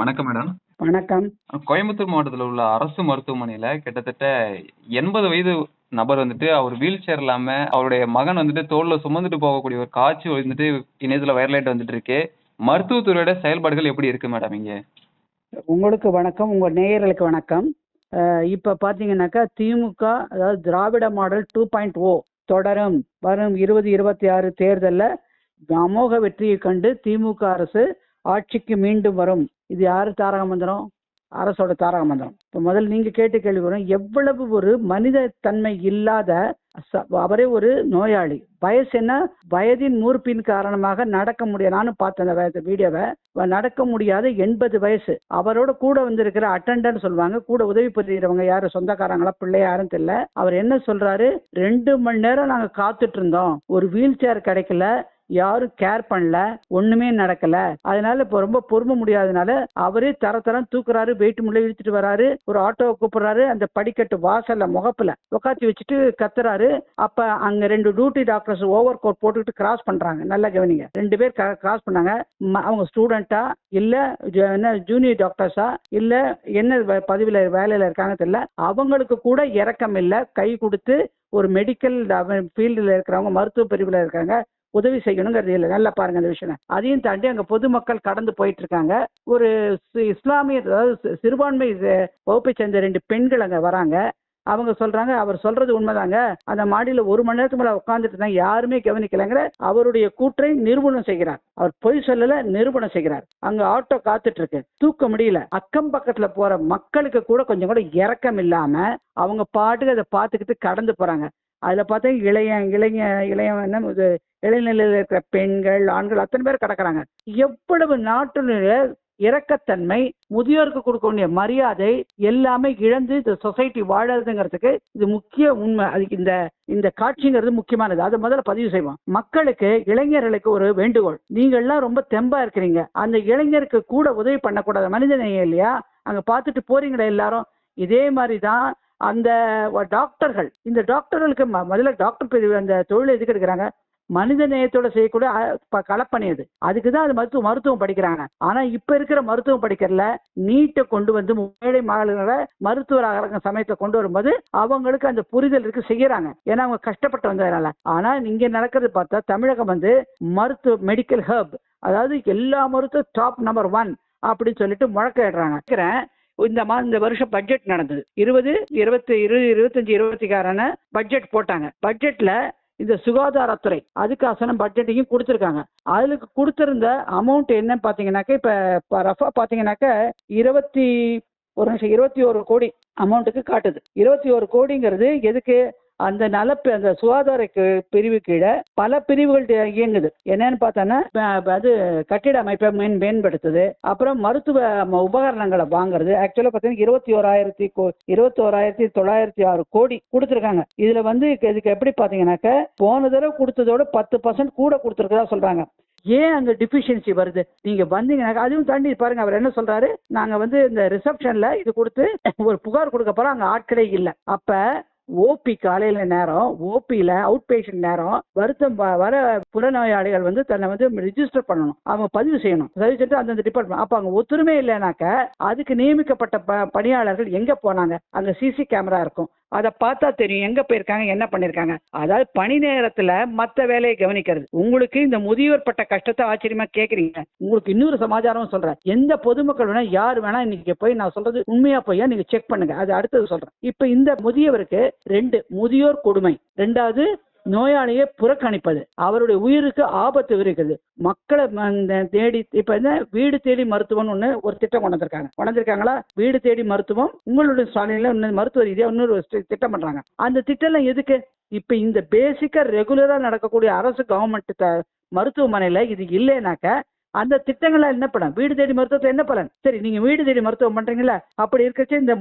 வணக்கம் மேடம் வணக்கம். கோயம்புத்தூர் மாவட்டத்தில் உள்ள அரசு மருத்துவமனையில கிட்டத்தட்ட எண்பது வயது நபர் வந்துட்டு அவர் வீல் சேர் இல்லாம அவருடைய மகன் வந்துட்டு தோல்ல சுமந்துட்டு போகக்கூடிய ஒரு காட்சி வந்துட்டு இணையத்துல வைரலைட் வந்துட்டு இருக்கு. மருத்துவத்துறையோட செயல்பாடுகள் எப்படி இருக்கு மேடம் இங்க? உங்களுக்கு வணக்கம் உங்க நேயர்களுக்கு வணக்கம். இப்ப பாத்தீங்கன்னாக்கா திமுக அதாவது Dravida model two point O தொடரும். வரும் இருபது இருபத்தி ஆறு தேர்தல்ல அமோக வெற்றியை கண்டு திமுக அரசு ஆட்சிக்கு மீண்டும் வரும். இது யார் தாரக மந்திரம்? அரசோட தாரக மந்திரம். இப்போ முதல்ல நீங்கள் கேட்டு கேள்வி வரும் எவ்வளவு ஒரு மனித தன்மை இல்லாத ச- அவரே ஒரு நோயாளி. வயசு என்ன? வயதின் மூர்ப்பின் காரணமாக நடக்க முடியாது நானும் பார்த்தேன் அந்த வீடியோவை நடக்க முடியாத எண்பது வயசு. அவரோட கூட வந்திருக்கிற அட்டண்டன்ட் சொல்லுவாங்க கூட உதவி புரியுறவங்க யாரு? சொந்தக்காரங்களா? பிள்ளை யாரும் தெரியல. அவர் என்ன சொல்றாரு? ரெண்டு மணி நேரம் நாங்க காத்துட்டு இருந்தோம். ஒரு வீல் சேர் கிடைக்கல. யாரும் கேர் பண்ணல ஒண்ணுமே நடக்கல. அதனால இப்ப ரொம்ப பொறுமை முடியாதனால அவரே தர தரம் தூக்குறாரு வெயிட் முள்ள இழுத்துட்டு வராரு ஒரு ஆட்டோவை கூப்பிடுறாரு அந்த படிக்கட்டு வாசல்ல முகப்புல உட்காத்தி வச்சுட்டு கத்துறாரு. அப்ப அங்க ரெண்டு டியூட்டி டாக்டர்ஸ் ஓவர் கோட் போட்டுக்கிட்டு கிராஸ் பண்றாங்க. நல்லா கவனிங்க. ரெண்டு பேர் கிராஸ் பண்ணாங்க. அவங்க ஸ்டூடெண்டா இல்ல ஜ- என்ன ஜூனியர் டாக்டர்ஸா இல்ல என்ன வ- பதவியில வேலையில இருக்காங்க தெரியல. அவங்களுக்கு கூட இறக்கம் இல்ல. கை கொடுத்து ஒரு மெடிக்கல் ஃபீல்டில் இருக்கிறவங்க மருத்துவ பிரிவில் இருக்காங்க. உதவி செய்யணுங்கிறது இல்லை. நல்லா பாருங்க அந்த விஷயம் அதையும் தாண்டி அங்க பொதுமக்கள் கடந்து போயிட்டு இருக்காங்க ஒரு இஸ்லாமிய அதாவது சிறுபான்மை வகுப்பை சேர்ந்த ரெண்டு பெண்கள் அங்க வராங்க. அவங்க சொல்றாங்க அவர் சொல்றது உண்மைதாங்க. அந்த மாடியில ஒரு மணி நேரத்துக்கு மேல உட்காந்துட்டு இருந்தாங்க. யாருமே கவனிக்கலைங்கிற அவருடைய கூற்றை நிரூபணம் செய்கிறார். அவர் பொய் சொல்லல நிரூபணம் செய்கிறார். அங்க ஆட்டோ காத்துட்டு இருக்கு தூக்க முடியல. அக்கம் பக்கத்துல போற மக்களுக்கு கூட கொஞ்சம் கூட இறக்கம் இல்லாம அவங்க பாட்டுக்கு அதை பார்த்துக்கிட்டு கடந்து போறாங்க. அதுல பார்த்தா இளைய இளைய இளைய என்ன இது இளைநிலையில் இருக்கிற பெண்கள் ஆண்கள் அத்தனை பேர் கிடக்குறாங்க. எவ்வளவு நாட்டினுடைய இரக்கத்தன்மை முதியோருக்கு கொடுக்க வேண்டிய மரியாதை எல்லாமே இழந்து இந்த சொசைட்டி வாழறதுங்கிறதுக்கு இது முக்கிய உண்மை. அதுக்கு இந்த இந்த காட்சிங்கிறது முக்கியமானது. அதை முதல்ல பதிவு செய்வோம். மக்களுக்கு இளைஞர்களுக்கு ஒரு வேண்டுகோள். நீங்கள்லாம் ரொம்ப தெம்பா இருக்கிறீங்க. அந்த இளைஞருக்கு கூட உதவி பண்ணக்கூடாது மனிதநேயம் இல்லையா? அங்க பார்த்துட்டு போறீங்களே எல்லாரும்? இதே மாதிரி தான் அந்த டாக்டர்கள். இந்த டாக்டர்களுக்கு ம- முதல்ல டாக்டர் பிரிவு அந்த தொழில் எதுக்கு எடுக்கிறாங்க? மனித நேயத்தோட செய்யக்கூடிய கலப்பணி அது. அதுக்கு தான் அது மருத்துவ மருத்துவம் படிக்கிறாங்க. ஆனா இப்ப இருக்கிற மருத்துவம் படிக்கிறதுல நீட்டை கொண்டு வந்து ஏழை மகளிர மருத்துவராக சமயத்தை கொண்டு வரும்போது அவங்களுக்கு அந்த புரிதல் இருக்கு செய்யறாங்க. ஏன்னா அவங்க கஷ்டப்பட்டு வந்ததுனால. ஆனா இங்க நடக்கிறது பார்த்தா தமிழகம் வந்து மருத்துவ மெடிக்கல் ஹர்ப் அதாவது எல்லா மருத்துவ டாப் நம்பர் ஒன் அப்படின்னு சொல்லிட்டு முழக்கிடுறாங்க இந்த மா இந்த வருஷம் பட்ஜெட் நடந்தது. இருபது இருபத்தி இருபது இருபத்தஞ்சு இருபத்திக்காரான பட்ஜெட் போட்டாங்க. பட்ஜெட்ல இந்த சுகாதாரத்துறை. அதுக்காசனம் பட்ஜெட்டையும் கொடுத்துருக்காங்க. அதுக்கு கொடுத்துருந்த அமௌண்ட் என்னன்னு பாத்தீங்கன்னாக்க இப்போ இப்ப ரஃபா பாத்தீங்கன்னாக்க இருபத்தி ஒரு நிமிஷம் இருபத்தி ஒரு கோடி அமௌண்ட்டுக்கு காட்டுது. இருபத்தி ஒரு கோடிங்கிறது எதுக்கு? அந்த நலப்பு அந்த சுகாதார பிரிவு கீழே பல பிரிவுகள் இயங்குது. என்னன்னு பார்த்தோன்னா அது கட்டிட அமைப்பை மேன் மேம்படுத்துது. அப்புறம் மருத்துவ ம- உபகரணங்களை வாங்குறது. ஆக்சுவலாக பார்த்தீங்கன்னா இருபத்தி ஓராயிரத்தி இருபத்தி ஓராயிரத்தி தொள்ளாயிரத்தி ஆறு கோடி கொடுத்துருக்காங்க. இதுல வந்து இதுக்கு- எப்படி பார்த்தீங்கன்னாக்க போன தடவை கொடுத்ததோட பத்து பர்சன்ட் கூட கொடுத்துருக்கதா சொல்றாங்க. ஏன் அங்க டிஃபிஷியன்சி வருது? நீங்க வந்தீங்கன்னா அதுவும் தாண்டி பாருங்க அவர் என்ன சொல்றாரு? நாங்க வந்து இந்த ரிசப்ஷன்ல இது கொடுத்து ஒரு புகார் கொடுக்க போறோம் அங்க ஆட்களே இல்லை. அப்ப ஓபி காலையில நேரம் ஓபியில அவுட் பேஷண்ட் நேரம் வருத்தம் வ- வர புறநோயாளிகள் வந்து தன்னை வந்து ரிஜிஸ்டர் பண்ணணும். அவங்க பதிவு செய்யணும். பதிவு செஞ்சு அந்தந்த டிபார்ட்மெண்ட் அப்ப அங்க ஒத்துருமே இல்லைனாக்க அதுக்கு நியமிக்கப்பட்ட ப- பணியாளர்கள் எங்க போனாங்க? அங்க சிசி கேமரா இருக்கும். அதை பார்த்தா தெரியும். எங்க போயிருக்காங்க? என்ன பண்ணிருக்காங்க? அதாவது பணி நேரத்துல மத்த வேலையை கவனிக்கிறது. உங்களுக்கு இந்த முதியோர் பட்ட கஷ்டத்தை ஆச்சரியமா கேக்குறீங்க. உங்களுக்கு இன்னொரு சமாச்சாரம் சொல்றேன். எந்த பொதுமக்கள் வேணா யார் வேணா இன்னைக்கு போய் நான் சொல்றது உண்மையா போய் நீங்க செக் பண்ணுங்க. அது அடுத்தது சொல்றேன். இப்ப இந்த முதியவருக்கு ரெண்டு முதியோர் கொடுமை. ரெண்டாவது நோயாளியை புறக்கணிப்பது அவருடைய உயிருக்கு ஆபத்து இருக்குது மக்களை தேடி இப்ப என்ன வீடு தேடி மருத்துவம்னு ஒண்ணு ஒரு திட்டம் கொண்டு வந்திருக்காங்க. கொண்டு வந்திருக்காங்களா? வீடு தேடி மருத்துவம் உங்களுடைய சாலையில மருத்துவ ரீதியா இன்னொரு திட்டம் பண்றாங்க. அந்த திட்டம் எதுக்கு? இப்ப இந்த பேசிக்கா ரெகுலரா நடக்கக்கூடிய அரசு கவர்மெண்ட் மருத்துவமனையில இது இல்லைனாக்க அந்த திட்டங்கள்ல என்ன பலன்? வீடு தேடி மருத்துவத்தை என்ன பலன்? சரி நீங்க வீடு தேடி மருத்துவம் பண்றீங்களா அப்படி இருக்கச்சே இந்த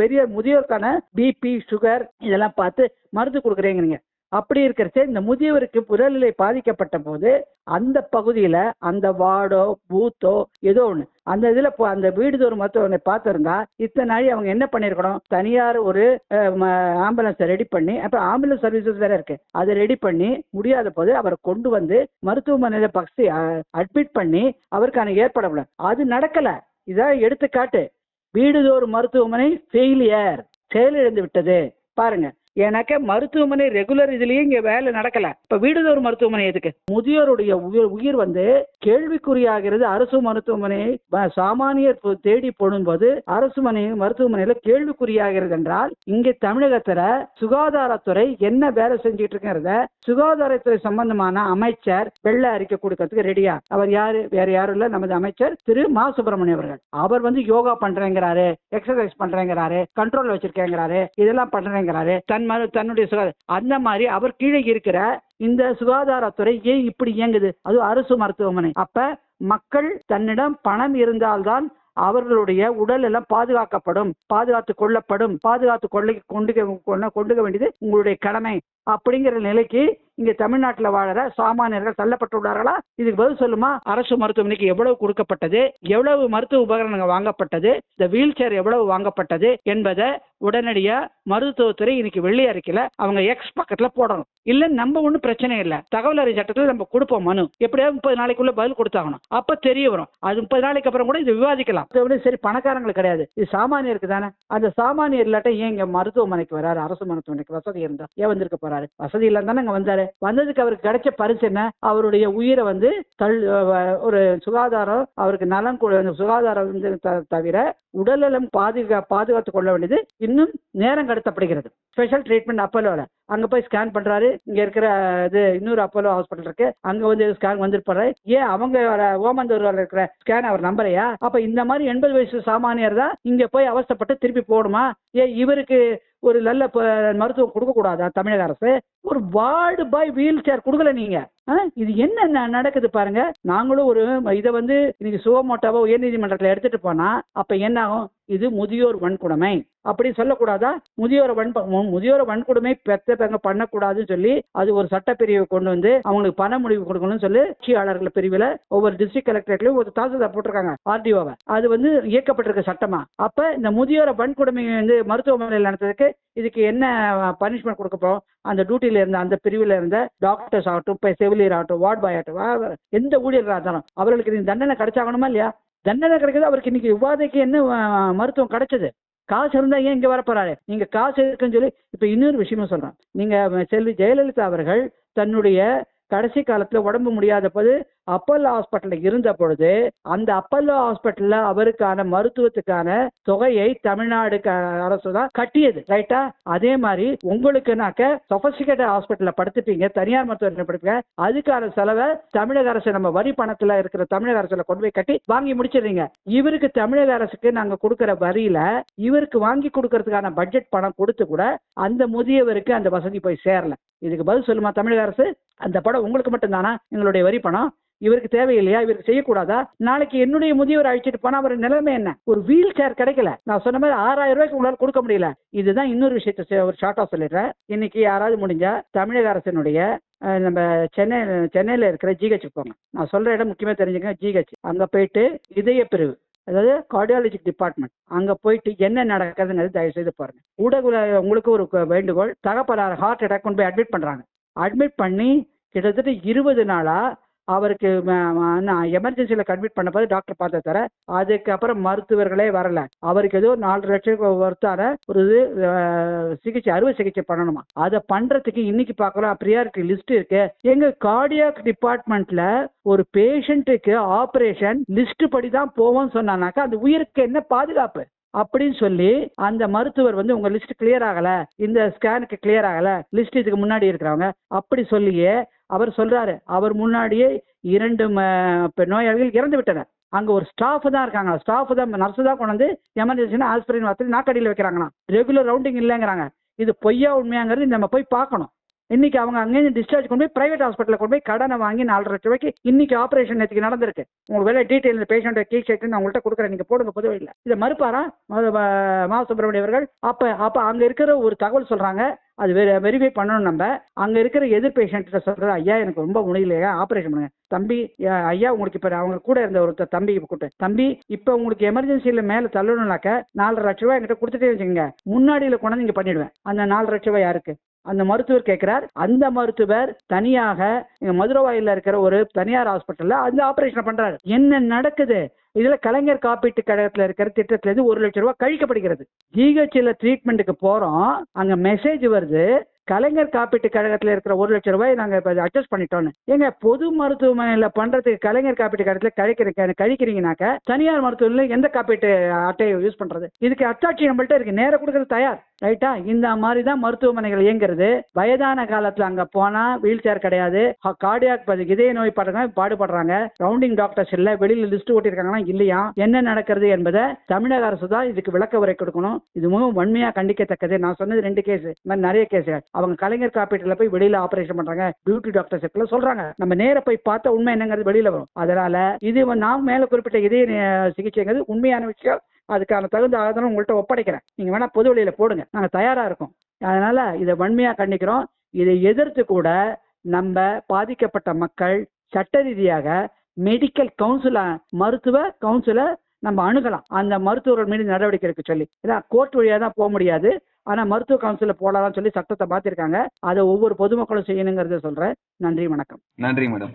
பெரிய முதியோருக்கான பிபி சுகர் இதெல்லாம் பார்த்து மருந்து கொடுக்குறீங்க அப்படி இருக்கிறச்சே இந்த முதியவருக்கு புறநிலை பாதிக்கப்பட்ட போது அந்த பகுதியில அந்த வார்டோ பூத்தோ ஏதோ ஒண்ணு அந்த இதுல போ- அந்த வீடுதோறும் மருத்துவமனை பார்த்திருந்தா இத்தனை நாளி அவங்க என்ன பண்ணிருக்கணும் தனியார் ஒரு ஆம்புலன்ஸை ரெடி பண்ணி அப்ப ஆம்புலன்ஸ் சர்வீசஸ் வேற இருக்கு. அதை ரெடி பண்ணி முடியாத போது அவரை கொண்டு வந்து மருத்துவமனையில பக்தி அட்மிட் பண்ணி அவருக்கான ஏற்பாடு அது நடக்கல. இதான் எடுத்துக்காட்டு. வீடுதோறும் மருத்துவமனை ஃபெயிலியர் செயலிழந்து விட்டது. பாருங்க. ஏன்னாக்கா மருத்துவமனை ரெகுலர் இதுலயே இங்க வேலை நடக்கல. இப்ப வீடுதோறும் மருத்துவமனை எதுக்கு? முதியோருடைய உயிர் உயிர் வந்து கேள்விக்குறியாகிறது அரசு மருத்துவமனையை சாமானியர் தேடி போடும்போது அரசு மனை மருத்துவமனையில கேள்விக்குறியாகிறது என்றால் இங்க தமிழகத்துல சுகாதாரத்துறை என்ன வேலை செஞ்சுட்டு இருக்கிறத சுகாதாரத்துறை சம்பந்தமான அமைச்சர் வெள்ள அறிக்கை கொடுக்கறதுக்கு ரெடியா? அவர் யாரு? வேற யாரும் இல்ல. நமது அமைச்சர் திரு. மா. சுப்பிரமணியம் அவர்கள். அவர் வந்து யோகா பண்றேங்கிறாரு எக்ஸசைஸ் பண்றேங்கிறாரு கண்ட்ரோல் வச்சிருக்கேங்கிறாரு இதெல்லாம் பண்றேங்கிறாரு. தன் தன்னுடைய சுகாதார அந்த மாதிரி அவர் கீழே இருக்கிற இந்த சுகாதாரத்துறை ஏன் இப்படி இயங்குது அது அரசு மருத்துவமனை அப்ப மக்கள் தன்னிடம் பணம் இருந்தால்தான் அவர்களுடைய உடல் எல்லாம் பாதுகாக்கப்படும் பாதுகாத்து கொள்ளப்படும் பாதுகாத்து கொள்ளை கொண்டு கொண்டு கொண்டுக வேண்டியது உங்களுடைய கடமை அப்படிங்கிற நிலைக்கு இங்க தமிழ்நாட்டில் வாழற சாமானியர்கள் தள்ளப்பட்டுள்ளார்களா இதுக்கு பதில் சொல்லுமா? அரசு மருத்துவமனைக்கு எவ்வளவு கொடுக்கப்பட்டது? எவ்வளவு மருத்துவ உபகரணங்கள் வாங்கப்பட்டது? இந்த வீல் சேர் எவ்வளவு வாங்கப்பட்டது? என்பதை உடனடியா மருத்துவத்துறை இன்னைக்கு வெள்ளி அறிக்கையில அவங்க எக்ஸ் பக்கத்துல போடணும். இல்ல நம்ம ஒண்ணும் பிரச்சனை இல்ல. தகவல் அறி சட்டத்துல நம்ம கொடுப்போம் மனு. எப்படியாவது முப்பது நாளைக்குள்ள பதில் கொடுத்தாகணும். அப்ப தெரிய வரும். அது முப்பது நாளைக்கு அப்புறம் கூட இது விவாதிக்கலாம். சரி பணக்காரங்களுக்கு கிடையாது. இது சாமானியருக்கு தானே. அந்த சாமானியர் இல்லாட்ட ஏன் இங்க மருத்துவமனைக்கு வராரு? அரசு மருத்துவமனைக்கு வசதி இருந்தா? ஏன் வந்திருக்க போறாரு? வசதி இல்லாம தானே இங்க வந்தாரு? வந்ததுக்கு அவருக்கு கிடைச்ச பரிசு என்ன? அவருடைய உயிரை வந்து தள் ஒரு சுகாதாரம் அவருக்கு நலம் கொடு- சுகாதாரம் தவிர உடல்நலம் பாதுகா பாதுகாத்து கொள்ள வேண்டியது இன்னும் நேரம் கடத்தப்படுகிறது. ஸ்பெஷல் ட்ரீட்மெண்ட் அப்போலோல அங்க போய் ஸ்கேன் பண்றாரு. இங்க இருக்கிற இது இன்னொரு அப்போலோ ஹாஸ்பிட்டல் இருக்கு. அங்க வந்து ஸ்கேன் வந்துருப்பாரு. ஏன் அவங்க வர ஓமந்தூர்ல இருக்கிற ஸ்கேன் அவர் நம்பரையா அப்ப இந்த மாதிரி எண்பது வயசு சாமானியர் தான் இங்க போய் அவஸ்தப்பட்டு திருப்பி போடுமா ஏன் இவருக்கு ஒரு நல்ல ப- மருத்துவம் கொடுக்கக்கூடாதா தமிழக அரசு? ஒரு வார்டு பாய் வீல் சேர் கொடுக்கல நீங்க. இது என்ன ந- நடக்குது பாருங்க. நாங்களும் ஒரு இதை வந்து இன்னைக்கு சுகமோட்டாவோ உயர்நீதிமன்றத்தில் எடுத்துட்டு போனா அப்ப என்ன ஆகும்? இது முதியோர் வன்கொடுமை. அப்படி சொல்லக்கூடாதா? முதியோர வன் முதியோர வன்கொடுமை பெத்த பெங்க பண்ணக்கூடாதுன்னு சொல்லி அது ஒரு சட்டப்பிரிவை கொண்டு வந்து அவங்களுக்கு பண முடிவு கொடுக்கணும்னு சொல்லி ஆட்சியாளர்கள் பிரிவில் ஒவ்வொரு டிஸ்ட்ரிக்ட் கலெக்டரேட்லையும் ஒரு தாசில்தார் போட்டிருக்காங்க ஆர்டிஓவை. அது வந்து இயக்கப்பட்டிருக்க சட்டமா. அப்ப இந்த முதியோர வன்கொடுமை வந்து மருத்துவமனையில் நடத்துறதுக்கு இதுக்கு என்ன பனிஷ்மெண்ட் கொடுக்க போறோம்? அந்த டியூட்டியில இருந்த அந்த பிரிவில் இருந்த டாக்டர்ஸ் ஆகட்டும் இப்போ செவிலியர் ஆகட்டும் வார்ட் பாய் ஆகட்டும் எந்த ஊழியர்களாக இருந்தாலும் அவர்களுக்கு தண்டனை கிடைச்சாகணுமா இல்லையா? தண்டனை கிடைக்குது அவருக்கு இன்னைக்கு விவாதைக்கு என்ன மருத்துவம் கிடைச்சது. காசு இருந்தா ஏன் இங்க வரப்போறாரு? நீங்க காசு இருக்குன்னு சொல்லி இப்ப இன்னொரு விஷயமும் சொல்றேன். நீங்க செல்வி ஜெயலலிதா அவர்கள் தன்னுடைய கடைசி காலத்துல உடம்பு முடியாத போது அப்பல்லோ ஹாஸ்பிட்டல்ல இருந்த பொழுது அந்த அப்பல்லோ ஹாஸ்பிட்டல்ல அவருக்கான மருத்துவத்துக்கான தொகையை தமிழ்நாடு அரசு தான் கட்டியது ரைட்டா அதே மாதிரி உங்களுக்குனாக்க சொபஸ்டிகேட்டட் ஹாஸ்பிட்டல்ல படுத்துப்பீங்க தனியார் மருத்துவமனையில படுப்பீங்க அதுக்கான செலவை தமிழக அரசு நம்ம வரி பணத்துல இருக்கிற தமிழக அரசுல கொண்டு போய் கட்டி வாங்கி முடிச்சிடுறீங்க. இவருக்கு தமிழக அரசுக்கு நாங்க கொடுக்கிற வரியில இவருக்கு வாங்கி கொடுக்கறதுக்கான பட்ஜெட் பணம் கொடுத்து கூட அந்த முதியவருக்கு அந்த வசதி போய் சேரல. இதுக்கு பதில் சொல்லுமா தமிழக அரசு? அந்த படம் உங்களுக்கு மட்டும்தானா? எங்களுடைய வரி பணம்? இவருக்கு தேவையில்லையா? இவருக்கு செய்யக்கூடாதா? நாளைக்கு என்னுடைய முதியவர் அழைச்சிட்டு போனா அவர் நிலைமை என்ன? ஒரு வீல் சேர் கிடைக்கல. நான் சொன்ன மாதிரி ஆறாயிரம் ரூபாய்க்கு உங்களால் கொடுக்க முடியல. இதுதான் இன்னொரு விஷயத்த ஒரு ஷார்ட்டா சொல்லிடுறேன் இன்னைக்கு யாராவது முடிஞ்சா தமிழக அரசினுடைய நம்ம சென்னை சென்னையில இருக்கிற ஜிஹெச்சுக்கு போங்க. நான் சொல்ற இடம் முக்கியமா தெரிஞ்சுங்க ஜிஹெச் அங்க போயிட்டு இதய பிரிவு அதாவது கார்டியாலஜி டிபார்ட்மெண்ட் அங்க போயிட்டு என்ன நடக்குதுங்கிறது தயவு செய்து பாருங்க. ஊடக உங்களுக்கு ஒரு வேண்டுகோள் தகப்பனார் ஹார்ட் அட்டாக் கொண்டு போய் அட்மிட் பண்றாங்க. அட்மிட் பண்ணி கிட்டத்தட்ட இருபது நாளா அவருக்கு எமர்ஜென்சியில் கன்வீட் பண்ண போது டாக்டர் பார்த்த தர அதுக்கப்புறம் மருத்துவர்களே வரல. அவருக்கு ஏதோ நாலு லட்சம் ஒருத்தான ஒரு இது சிகிச்சை அறுவை சிகிச்சை பண்ணணுமா? அதை பண்றதுக்கு இன்னைக்கு பார்க்கலாம். ப்ரியாரிட்டி லிஸ்ட் இருக்கு. எங்க கார்டியாக் டிபார்ட்மெண்ட்ல ஒரு பேஷண்ட்டுக்கு ஆபரேஷன் லிஸ்ட் படி தான் போவோம்னு சொன்னானாக்கா அந்த உயிருக்கு என்ன பாதுகாப்பு? அப்படின்னு சொல்லி அந்த மருத்துவர் வந்து உங்க லிஸ்ட் கிளியர் ஆகல. இந்த ஸ்கேனுக்கு கிளியர் ஆகல. லிஸ்ட் இதுக்கு முன்னாடி இருக்கிறவங்க. அப்படி சொல்லியே அவர் சொல்றாரு அவர் முன்னாடியே இரண்டு நோயாளிகள் இறந்து விட்டனர். அங்க ஒரு ஸ்டாஃப் தான் இருக்காங்க. ஸ்டாஃப் தான் நர்ஸ் தான் கொண்டு வந்து எமர்ஜென்சினா ஆஸ்பிரின் வார்த்தை நாக்கடியில் வைக்கிறாங்களாம். Regular rounding இல்லைங்கிறாங்க. இது பொய்யா உண்மையாங்கிறது நம்ம போய் பார்க்கணும். இன்னைக்கு அவங்க அங்கேருந்து டிஸ்சார்ஜ் கொண்டு போய் பிரைவேட் ஹாஸ்பிட்டலில் கொண்டு போய் கடனை வாங்கி நாலரை லட்ச ரூபாய்க்கு இன்னைக்கு ஆப்ரேஷன் நேற்றுக்கு நடந்திருக்கு. உங்களுக்கு வேலை டீட்டெயில் இந்த பேஷண்ட் கீ நான் உங்கள்கிட்ட கொடுக்குறேன். நீங்கள் போடுங்க பொதுவே இல்லை. இதை மறுப்பாரா? மா சுப்பிரமணிய அவர்கள் அப்போ அப்போ அங்கே இருக்கிற ஒரு தகவல் சொல்றாங்க. அது வெரிஃபை பண்ணணும் நம்ம. அங்க இருக்கிற எதிர் பேஷண்ட்ட சொல்கிறது ஐயா எனக்கு ரொம்ப முடியலையா ஆபரேஷன் பண்ணுங்க. தம்பி ஐயா உங்களுக்கு இப்போ அவங்க கூட இருந்த ஒரு தம்பி கூட்டு தம்பி இப்போ உங்களுக்கு எமர்ஜென்சியில் மேல தள்ளணும்னாக்க நாலரை லட்ச ரூபாய் என்கிட்ட கொடுத்துட்டே வச்சுக்கோங்க. முன்னாடியில் கொண்டாந்து இங்கே பண்ணிடுவேன். அந்த நாலு லட்ச ரூபாய் யாருக்கு? அந்த மருத்துவர் கேட்கிறார் அந்த மருத்துவர் தனியாக மதுரவாயில் இருக்கிற ஒரு தனியார் ஹாஸ்பிட்டல்ல அந்த ஆபரேஷன் பண்றாரு. என்ன நடக்குது? இதுல கலைஞர் காப்பீட்டு கழகத்துல இருக்கிற திட்டத்துல இருந்து ஒரு லட்சம் ரூபாய் கழிக்கப்படுகிறது. ஜிஹெச்ல ட்ரீட்மெண்ட்டுக்கு போறோம். அங்க மெசேஜ் வருது. கலைஞர் காப்பீட்டு கழகத்தில் இருக்கிற ஒரு லட்சம் ரூபாய் நாங்கள் இப்போ அட்ஜஸ்ட் பண்ணிட்டோம்னு. ஏங்க பொது மருத்துவமனையில் பண்றதுக்கு கலைஞர் காப்பீட்டு கழகத்தில் கழிக்கிற கழிக்கிறீங்கனாக்க தனியார் மருத்துவமனையில் எந்த காப்பீட்டு அட்டையை யூஸ் பண்றது? இதுக்கு அத்தாட்சி நம்மள்ட்ட இருக்கு. நேரம் கொடுக்கறது தயார். ரைட்டா இந்த மாதிரி தான் மருத்துவமனைகள் இயங்குறது. வயதான காலத்துல அங்க போனா வீல் சேர் கிடையாது. கார்டியாக் இதய நோய் படுறாங்க பாடுபடுறாங்க. ரவுண்டிங் டாக்டர்ஸ் இல்ல வெளியில லிஸ்ட் ஓட்டிருக்காங்கன்னா இல்லையா? என்ன நடக்கிறது என்பதை தமிழக அரசு தான் இதுக்கு விளக்க உரை கொடுக்கணும். இது மிகவும் வன்மையா கண்டிக்கத்தக்கது. நான் சொன்னது ரெண்டு கேஸ் இந்த மாதிரி நிறைய கேஸ் அவங்க கலைஞர் காப்பீட்டுல போய் வெளியில ஆபரேஷன் பண்றாங்க. பியூட்டி டாக்டர் செட்ல சொல்றாங்க. நம்ம நேர போய் பார்த்தா உண்மை என்னங்கிறது வெளியில வரும். அதனால இது நான் மேல குறிப்பிட்ட இதய சிகிச்சைங்கிறது உண்மையான விஷயம். அதுக்கான தகுந்த ஆதாரம் உங்கள்கிட்ட ஒப்படைக்கிறேன். நீங்க வேணா பொது வழியில போடுங்க. நாங்க தயாரா இருக்கோம். அதனால இதை வன்மையா கண்டிக்கிறோம். இதை எதிர்த்து கூட நம்ம பாதிக்கப்பட்ட மக்கள் சட்ட ரீதியாக மெடிக்கல் கவுன்சில மருத்துவ கவுன்சில நம்ம அணுகலாம். அந்த மருத்துவர்கள் மீது நடவடிக்கை எடுக்க சொல்லி. ஏன்னா கோர்ட் வழியா தான் போக முடியாது. ஆனா மருத்துவ கவுன்சில போடலாம்னு சொல்லி சட்டத்தை மாத்திருக்காங்க. அதை ஒவ்வொரு பொதுமக்களும் செய்யணுங்கிறத சொல்றேன். நன்றி வணக்கம். நன்றி மேடம்.